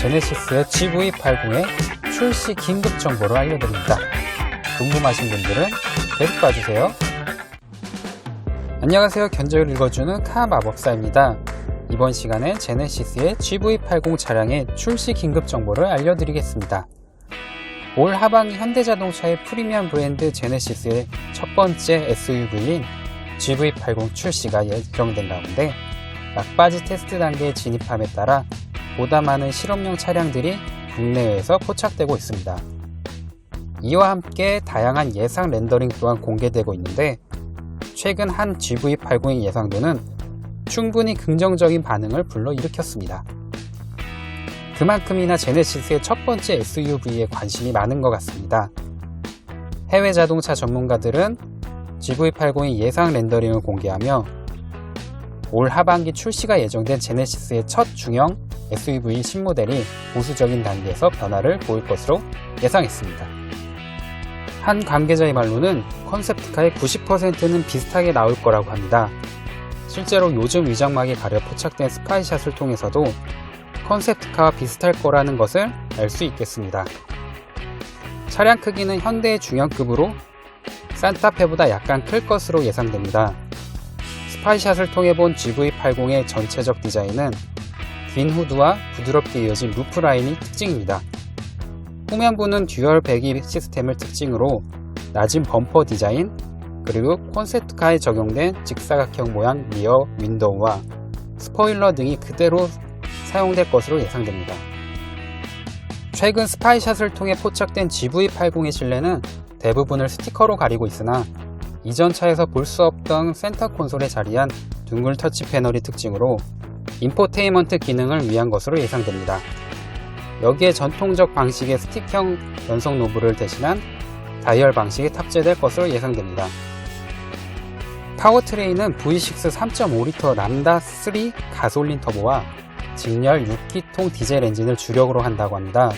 제네시스의 GV80의 출시 긴급 정보를 알려드립니다. 궁금하신 분들은 계속 봐주세요. 안녕하세요. 견적을 읽어주는 카 마법사입니다. 이번 시간엔 제네시스의 GV80 차량의 출시 긴급 정보를 알려드리겠습니다. 올 하반기 현대자동차의 프리미엄 브랜드 제네시스의 첫 번째 SUV인 GV80 출시가 예정된 가운데 막바지 테스트 단계에 진입함에 따라 보다 많은 실험용 차량들이 국내에서 포착되고 있습니다. 이와 함께 다양한 예상 렌더링 또한 공개되고 있는데 최근 한 GV80의 예상도는 충분히 긍정적인 반응을 불러일으켰습니다. 그만큼이나 제네시스의 첫 번째 SUV에 관심이 많은 것 같습니다. 해외 자동차 전문가들은 GV80의 예상 렌더링을 공개하며 올 하반기 출시가 예정된 제네시스의 첫 중형 SUV 신모델이 보수적인 단계에서 변화를 보일 것으로 예상했습니다. 한 관계자의 말로는 컨셉트카의 90%는 비슷하게 나올 거라고 합니다. 실제로 요즘 위장막에 가려 포착된 스카이샷을 통해서도 컨셉트카와 비슷할 거라는 것을 알 수 있겠습니다. 차량 크기는 현대의 중형급으로 산타페보다 약간 클 것으로 예상됩니다. 스파이샷을 통해 본 GV80의 전체적 디자인은 긴 후드와 부드럽게 이어진 루프 라인이 특징입니다. 후면부는 듀얼 배기 시스템을 특징으로 낮은 범퍼 디자인, 그리고 콘셉트카에 적용된 직사각형 모양 리어 윈도우와 스포일러 등이 그대로 사용될 것으로 예상됩니다. 최근 스파이샷을 통해 포착된 GV80의 실내는 대부분을 스티커로 가리고 있으나 이전 차에서 볼 수 없던 센터 콘솔에 자리한 둥글 터치 패널이 특징으로 인포테인먼트 기능을 위한 것으로 예상됩니다. 여기에 전통적 방식의 스틱형 연속 노브를 대신한 다이얼 방식이 탑재될 것으로 예상됩니다. 파워트레인은 V6 3.5L 람다 3 가솔린 터보와 직렬 6기통 디젤 엔진을 주력으로 한다고 합니다.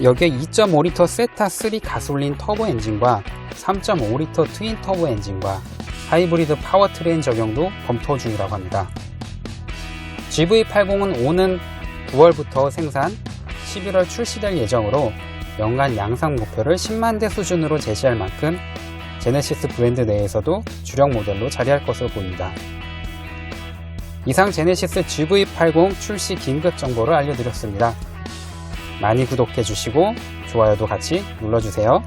여기에 2.5L 세타 3 가솔린 터보 엔진과 3.5L 트윈 터보 엔진과 하이브리드 파워트레인 적용도 검토 중이라고 합니다. GV80은 오는 9월부터 생산, 11월 출시될 예정으로 연간 양산 목표를 10만 대 수준으로 제시할 만큼 제네시스 브랜드 내에서도 주력 모델로 자리할 것으로 보입니다. 이상 제네시스 GV80 출시 긴급 정보를 알려드렸습니다. 많이 구독해 주시고 좋아요도 같이 눌러주세요.